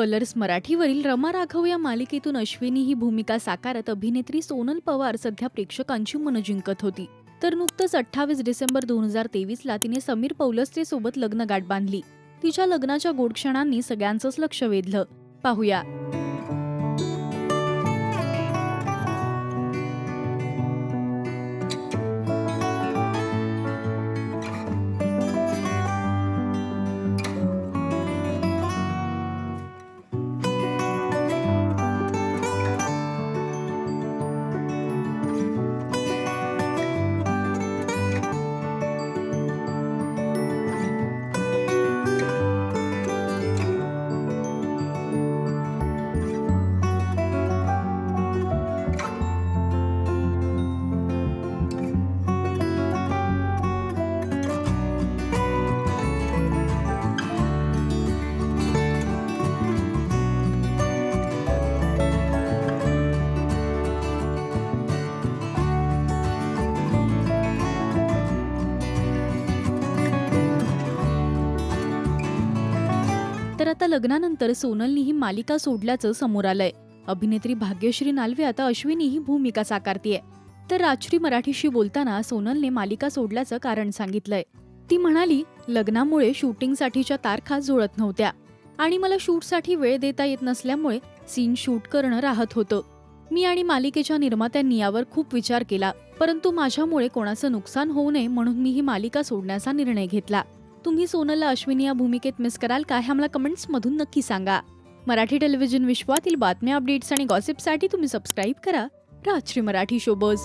Colours मराठीवरील Rama Raghav या मालिकेतून अश्विनी ही भूमिका साकारत अभिनेत्री सोनल पवार सध्या प्रेक्षकांची मनं जिंकत होती. तर नुकतंच अठ्ठावीस डिसेंबर दोन हजार तेवीसला तिने समीर पौलस्ते सोबत लग्न गाठ बांधली. तिच्या लग्नाच्या गोडक्षणांनी सगळ्यांचंच लक्ष वेधलं. पाहूया. तर आता लग्नानंतर सोनलनी ही मालिका सोडल्याचं समोर आलंय. अभिनेत्री भाग्यश्री नालवे आता अश्विनी ही भूमिका साकारतीये. तर राजश्री मराठीशी बोलताना सोनलने मालिका सोडल्याचं कारण सांगितलंय. ती म्हणाली लग्नामुळे शूटिंगसाठीच्या तारखा जुळत नव्हत्या आणि मला शूटसाठी वेळ देता येत नसल्यामुळे सीन शूट करणं राहत होतं. मी आणि मालिकेच्या निर्मात्यांनी यावर खूप विचार केला परंतु माझ्यामुळे कोणाचं नुकसान होऊ नये म्हणून मी ही मालिका सोडण्याचा निर्णय घेतला. तुम्ही सोनलला अश्विनी या भूमिकेत मिस कराल का हे आम्हाला कमेंट्समधून नक्की सांगा. मराठी टेलिव्हिजन विश्वातील बातम्या अपडेट्स आणि गॉसिपसाठी तुम्ही सबस्क्राईब करा. राजश्री मराठी शोबज